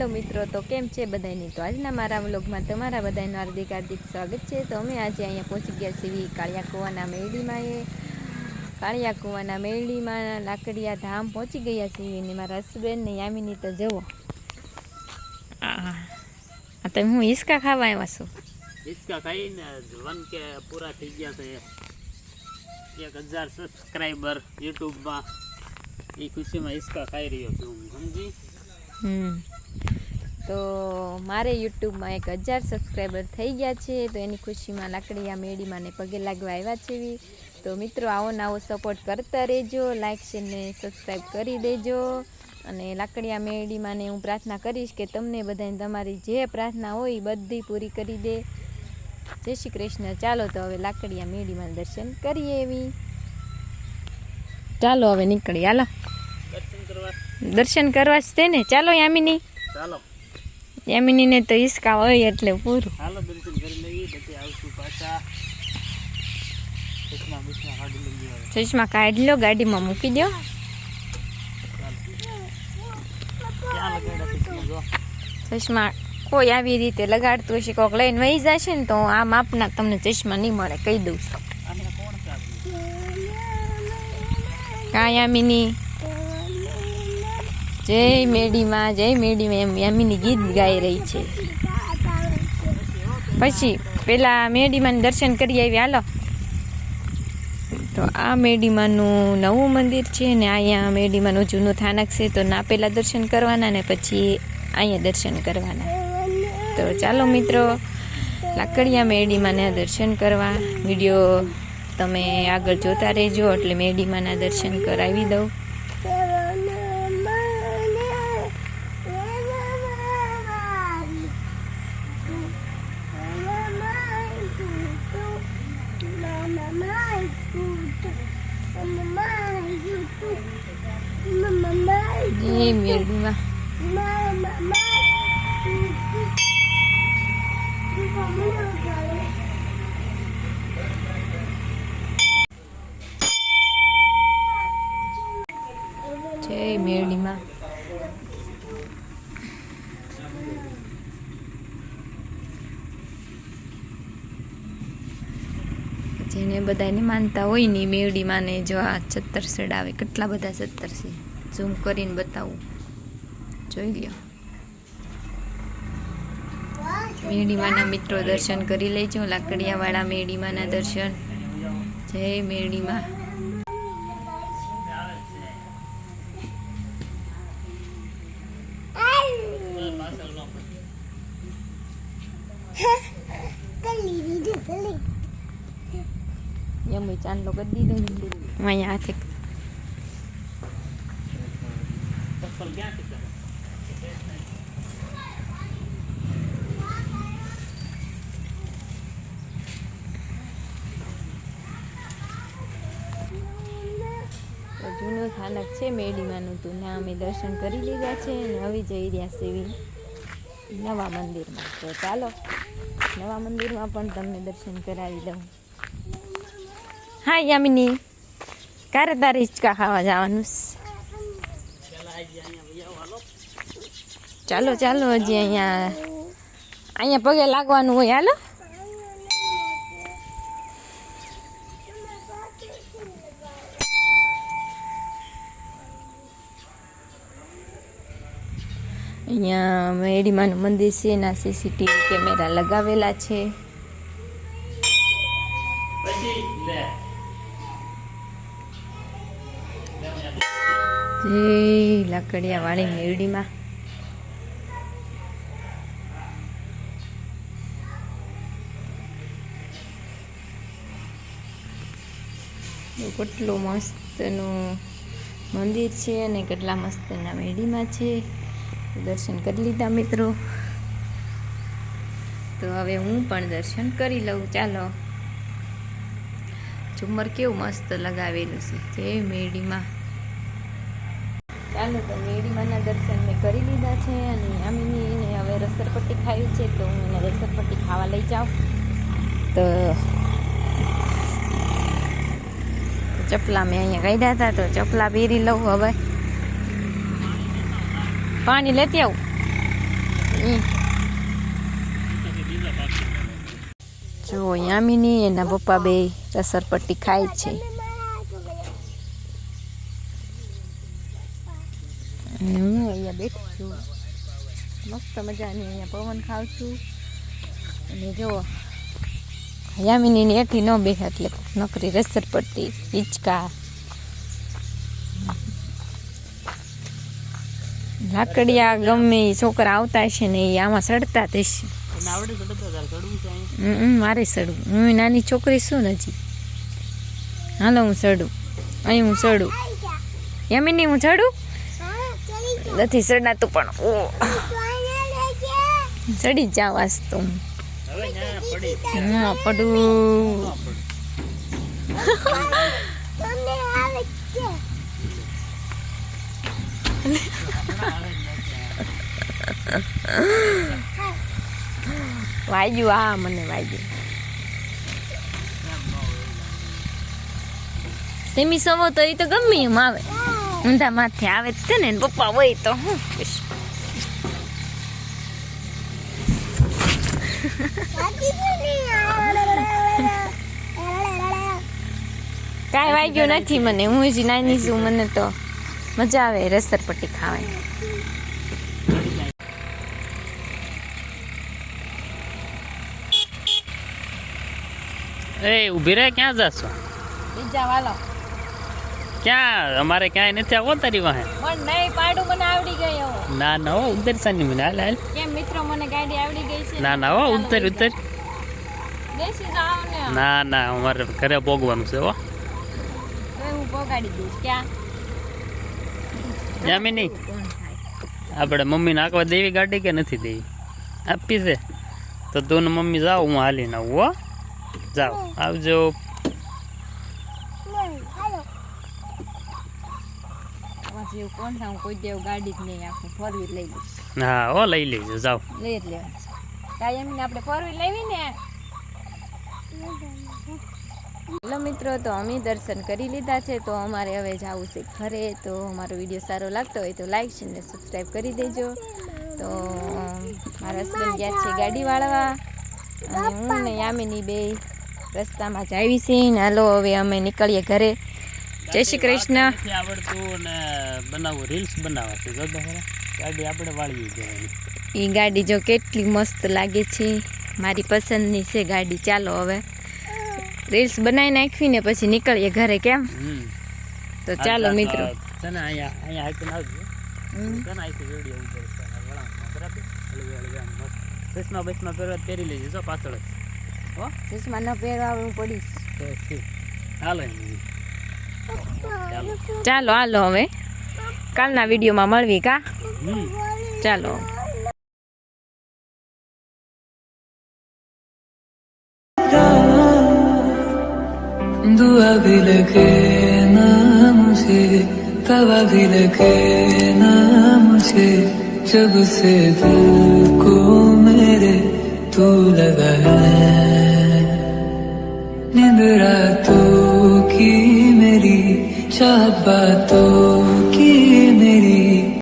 Hello મિત્રો તો કેમ છે બધાની તો આજના મારા વ્લોગમાં તમારા બધાનું હાર્દિક હાર્દિક સ્વાગત છે. તો અમે આજે અહીંયા પહોંચી ગયા છીએ કાળિયા કુવાના મેળીમાં એ. કાળિયા કુવાના મેળીમાં લાકડિયા ધામ પહોંચી ગયા છીએ ને મારા હસબેન્ડ ને યામિની તો જવો તમે હું હિસકા ખાવા આવ્યા છો? હિચકા ખાઈને વન કે પૂરા થઈ ગયા છે. એક હજાર સબસ્ક્રાઈબર યુટ્યુબમાં. એ ખુશીમાં હિચકા ખાઈ રહ્યો છું હું સમજી? હમ. તો મારે યુટ્યુબમાં એક હજાર સબસ્ક્રાઈબર થઈ ગયા છે તો એની ખુશીમાં લાકડીયા મેળીમાં ને પગે લાગવા આવ્યા છે. તો મિત્રો આવો ને આવો સપોર્ટ કરતા રહેજો લાઇક છે ને સબસ્ક્રાઈબ કરી દેજો. અને લાકડીયા મેળીમાં ને હું પ્રાર્થના કરીશ કે તમને બધાને તમારી જે પ્રાર્થના હોય એ બધી પૂરી કરી દે. જય શ્રી કૃષ્ણ. ચાલો તો હવે લાકડીયા મેળીમાં દર્શન કરીએ એવી ચાલો હવે નીકળી હાલો. દર્શન કરવા. દર્શન કરવા જ તેને ચાલો યામિની. ચાલો. યામિનીને તો હિસકા હોય એટલે પૂરું. હાલો બિલકુલ કરી લઈએ પછી આવશું પાછા. ચશ્મા કાઢી લો ગાડીમાં મૂકી દો ચશ્મા કોઈ આવી રીતે લગાડતું હશે કોક લઈને વહી જશે ને તો આ માપના તમને ચશ્મા નહીં મળે કહી દઉં. છું આને કોણ ચાલે કા યામિની જય મેડીમાં જય મેડીમાં એમ યામીની ગીત ગાઈ રહી છે. પછી પેલા મેડીમાં દર્શન કરી આવી, હાલો. તો આ મેડીમાનું નવું મંદિર છે ને અહીંયા મેડીમાનું જૂનું થાનક છે, તો ના પહેલાં દર્શન કરવાના ને પછી અહીંયા દર્શન કરવાના. તો ચાલો મિત્રો, લાકડિયા મેડીમાના દર્શન કરવા. વીડિયો તમે આગળ જોતા રહેજો, એટલે મેડીમાના દર્શન કરાવી દઉં. એ મેડીમાં જય મેરડીમાં જેને બધાને માનતા હોય ને મેવડી માને જો આ સત્તર ચડાવે કેટલા બધા સત્તર છે? ઝૂમ કરીને બતાવું. જોઈ લ્યો. મેરડીમાના મિત્રો દર્શન કરી લેજો. લાકડિયાવાળા મેરડીમાના દર્શન. જય મેરડીમાં પાછળનો એમ ચાંદલો કરી દીધો અહીંયા હાથે. જૂનું સ્થાનક છે મેડીમાનું તો ના અમે દર્શન કરી લીધા છે અને હવે જઈ રહ્યા સેવી નવા મંદિરમાં. તો ચાલો નવા મંદિરમાં પણ તમને દર્શન કરાવી દઉં હા યામિની ક્યારે તારે હિંચકા ખાવા જવાનું ચાલો ચાલો હજી અહીંયા અહીંયા પગે લાગવાનું હોય હાલો અહીંયા મેડીમાનું મંદિર છે એના સીસીટીવી કેમેરા લગાવેલા છે જય લાકડિયા વાળી મેરડીમાં. કેટલું મસ્તનું મંદિર છે અને કેટલા મસ્તના મેડીમાં છે. દર્શન કરી લીધા મિત્રો. તો હવે હું પણ દર્શન કરી લઉં. ચાલો. ઝુમર કેવું મસ્ત લગાવેલું છે. જય મેરડીમાં. ચાલો તો મેળીમાના દર્શન મેં કરી લીધા છે અને આમીને હવે રસરપટ્ટી ખાવી છે તો હું એને રસરપટ્ટી ખાવા લઈ જાઉં. તો ચપલા મેં અહીંયા કાઢ્યા હતા તો ચપલા પહેરી લઉં હવે. પાણી લેતી આવું. જો યામિની એના પપ્પા બે રસરપટ્ટી ખાય છે. અને હું અહીંયા બેઠી છું. મસ્ત મજાની અહીંયા પવન ખાઉં છું. અને જો યામિની એઠી ન બેસે એટલે નોકરી રસર પડતી હિંચકા. લાકડિયા ગમે છોકરા આવતા હશે ને એ આમાં સડતા હમ, મારે સડવું. હું નાની છોકરી છું ને હજી. હાલો હું સડું. અહીં હું સડું. યામિની હું ચડું? નથી સડાતું પણ ઓ ચડી જ જાવ આજ તો હું. હવે ત્યાં પડી. હા પડું. ન પડી વાગ્યું હા મને વાગ્યું. તેમી સવો તો એ તો ગમે એમ આવે. ઊંધા માથે આવે જ છે ને પપ્પા હોય તો હું ખુશ. કાંઈ વાગ્યું નથી મને હું જ નાની છું મને તો મજા આવે રસરપટ્ટી ખાવાની. એ ઊભી રહે ક્યાં જાશો? બીજા વાલો. ક્યાં? અમારે ક્યાંય નથી આવો તારી વાહે. પણ નહીં પાડું મને આવડી ગયો ના ના હો ઉતર સાની મને. હાલ હાલ. કેમ મિત્રો મને ગાડી આવડી ગઈ છે? ના ના હો ઉતર ઉતર. બેસી જાઓ ને. ના ના અમારે ઘરે ભોગવાનું છે હો. તો હું પગાડી દઈશ. ક્યાં? જામીની. કોણ થાય? આપણે મમ્મીને આંકવા દેવી ગાડી કે નથી દેવી? આપી છે. તો તું ને મમ્મી જાઓ હું હાલીને આવું હો. જાઓ આવજો. જેવું કોણ થાય હું કોઈ દેવ ગાડી જ નહીં આખું ફોર વ્હીલ લઈ લઈશ. હા ઓ લઈ લેજો જાઓ. લઈ જ લેવા છે. કાંઈ એમને આપણે ફોર વ્હીલ લેવી ને. હેલો મિત્રો તો અમે દર્શન કરી લીધા છે તો અમારે હવે જવું છે ઘરે તો અમારો વીડિયો સારો લાગતો હોય તો લાઈક છે ને સબસ્ક્રાઈબ કરી દેજો. તો મારા હસબન્ડ ગયા છે ગાડી વાળવા અને હું ને યામિની બે રસ્તામાં જ આવી છે ને હાલો હવે અમે નીકળીએ ઘરે. જય શ્રી કૃષ્ણ. આવડતું ને બનાવવું રીલ્સ બનાવવા છે. જો ગાડી આપણે વાળવી જવાની એ ગાડી જો કેટલી મસ્ત લાગે છે. મારી પસંદની છે ગાડી. ચાલો હવે રીલ્સ બનાવી નાખવી ને પછી નીકળીએ ઘરે કેમ? તો ચાલો મિત્રો. છે ને અહીંયા અહીંયા હાઈકીને આવજો. છે ને અહીંથી વીડિયો ઉતરે વળાંકમાં બરાબર? હળવી હળવી મસ્ત. ચશ્મા બસમાં પહેરવા પહેરી લેજો પાછળ હો? ચશ્મા ન પહેરવા પડીશ. તો ઠીક. હાલો એમ. ચાલો ચાલો હાલો હવે કાલના વિડીયોમાં મળવી કા હમ ચાલો दुआ भी लगे ना मुझे तवा भी लगे ना मुझे जब से दिल को मेरे तू लगा है नींद रातों की चाहत तो की मेरी